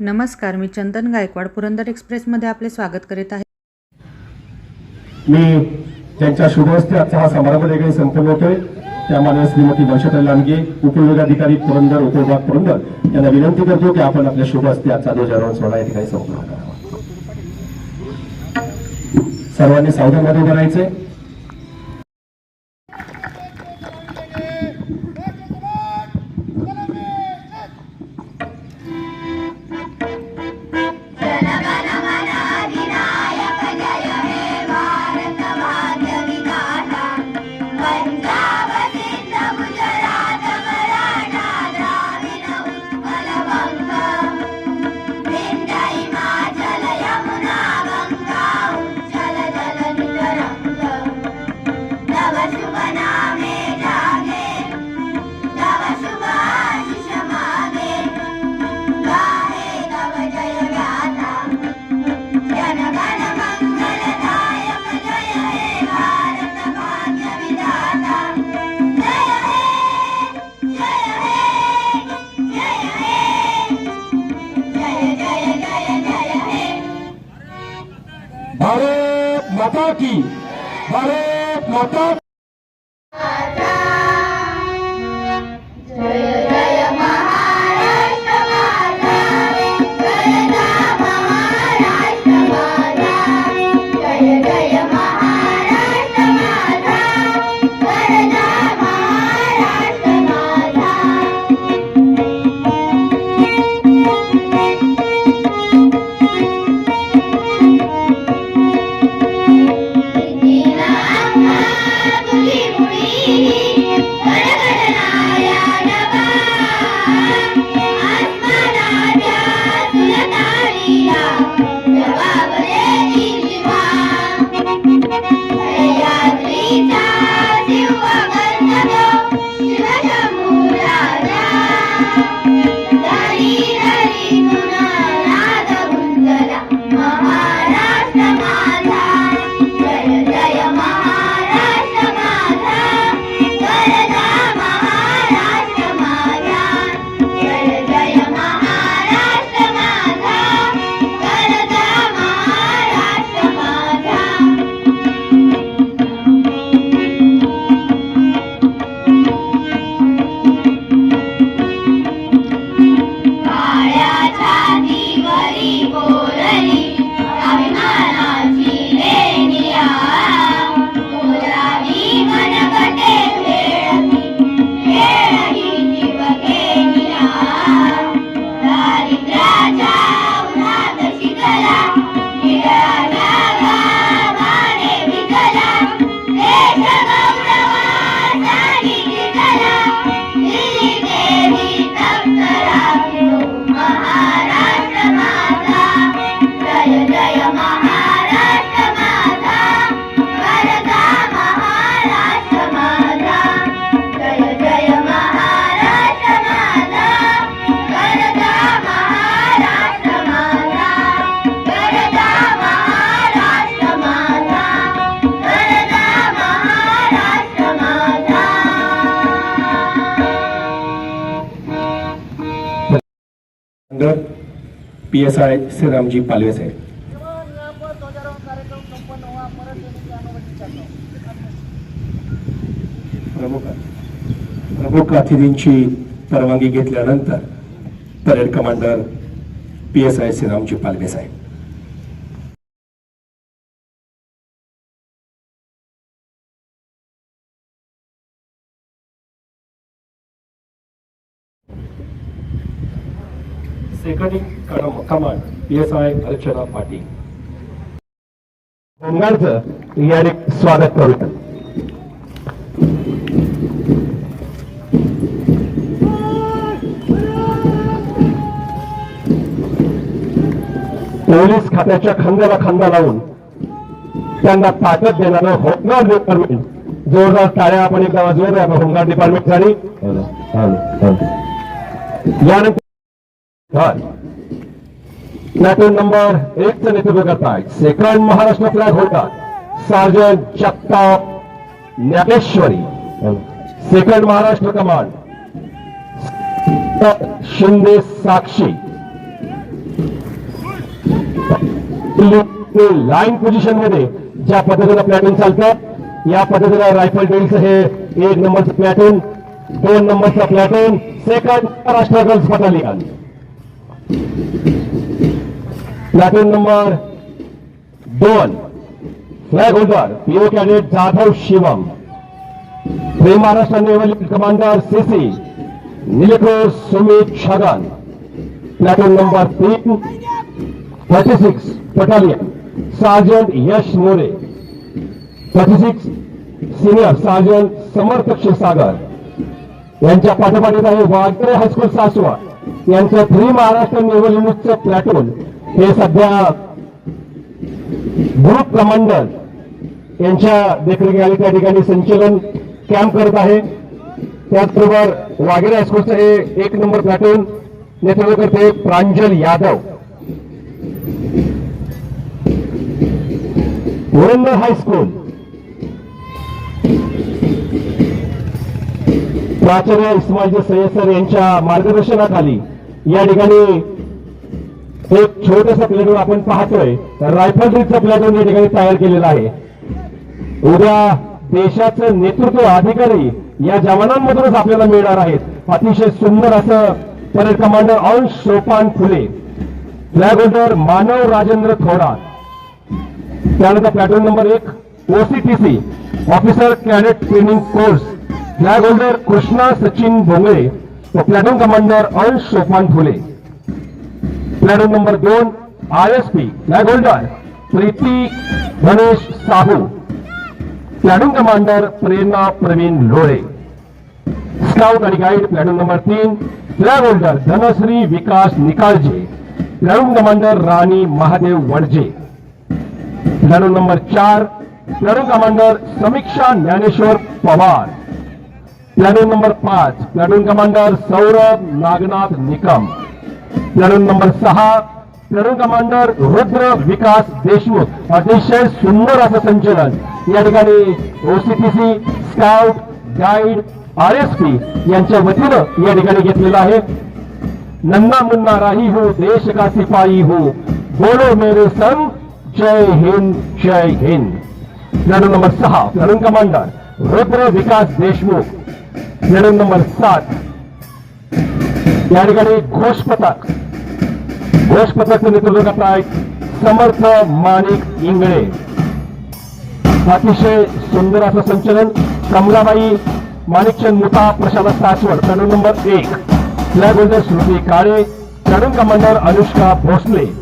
नमस्कार मी चंदन गायकवाड पुरंदर एक्सप्रेसमध्ये आपले स्वागत करीत आहे. मी त्यांच्या शुभहस्ते आजचा हा समारंभ देखील संपन्न होतोय. त्यामध्ये श्रीमती वर्षाताई लांडगे उपविभागाधिकारी पुरंदर उपविभाग पुरंदर यांना विनंती करतो की आपण आपल्या शुभहस्ते आजचा ध्वजारोहण सोहळा या ठिकाणी संपन्न करावा सर्वांनी सावधानमध्ये राहायचंय. भारत माता की Bharat P S I Shriramji Palve साहेब. प्रमुख प्रमुख अतिथींची परवानगी घेतल्यानंतर parade commander P S I Shriramji Palve Saheb. Command P S I Archana Patil होमगार्डचं याने स्वागत करू पोलीस खात्याच्या खांद्याला खांदा लावून त्यांना ताकद देणारं होमगार्ड डिपार्टमेंट जोरदार टाळ्या आपण एकदा वाजवूया आपण होमगार्ड डिपार्टमेंट झाली यानंतर हा. प्लॅटून नंबर एक चं नेतृत्व करताय second Maharashtra flag holder sergeant Jagtap Dnyaneshwari second Maharashtra command Shinde Sakshi line पोझिशनमध्ये ज्या पद्धतीनं प्लॅटून चालतात या पद्धतीनं रायफल ड्रिलचं हे एक नंबरचं प्लॅटून दोन नंबरचं platoon second Maharashtra girls battalion platoon number दोन flag holder P O cadet Jadhav Shivam Prem Maharashtra naval commander C C Nilkos Sumit Chhagan platoon number तीन thirty six battalion sergeant Yash More thirty six senior sergeant Samarth Kshirsagar यांच्या पाठोपाठीत आहे वागरे high school सासवा यांचं three Maharashtra naval platoon हे सध्या group commander यांच्या देखरेखीखाली त्या ठिकाणी संचलन कॅम्प करत आहे. त्याचबरोबर वाघेरे हायस्कूलचं हे एक नंबर प्लॅटून नेतृत्व करते प्रांजल यादव. पुरंदर हायस्कूल प्राचार्य इस्माईल सय्यद सर यांच्या मार्गदर्शनाखाली या ठिकाणी एक छोटस प्लॅटून आपण पाहतोय. रायफल ड्रिलचं प्लॅटून या ठिकाणी तयार केलेलं आहे. उद्या देशाचं नेतृत्व अधिकारी या जवानांमधूनच आपल्याला मिळणार आहेत. अतिशय सुंदर असं parade commander Ansh Sopan Phule. Flag holder Manav Rajendra Thorat. त्यानंतर प्लॅटून नंबर एक OCTC officer cadet training course flag holder Krishna Sachin Bhongale platoon commander Ansh Sopan Phule. Platoon number दोन I S P flag Preeti Ganesh Sahu. Platoon commander Prerna Pravin Lole scout आणि guide platoon number तीन flag holder Dhanashree Vikas Nikalje. Platoon commander Rani Mahadev Wadje. Platoon number चार platoon commander Samiksha Dnyaneshwar Pawar. Platoon number पाच platoon commander Saurabh Nagnath Nikam platoon number सहा platoon commander Rudra Vikas Deshmukh अतिशय सुंदर असं संचलन. या ठिकाणी OCTC scout guide R S P यांच्या वतीनं या ठिकाणी घेतलेलं आहे. नन्ना मुन्ना राही हो देश का सिपाही हो. बोलो मेरे संग जय हिंद जय हिंद. प्लॅटून नंबर सहा platoon commander Rudra Vikas Deshmukh platoon number सात. या ठिकाणी घोष पथक. घोष पथकचं नेतृत्व करत आहेत समर्थ माणिक इंगळे. अतिशय सुंदर असं संचलन कमलाबाई माणिकचंद मुता प्रशांत सासवड. प्लॅटून नंबर एक. Flag holder Shruti Kale platoon commander Anushka Bhosale.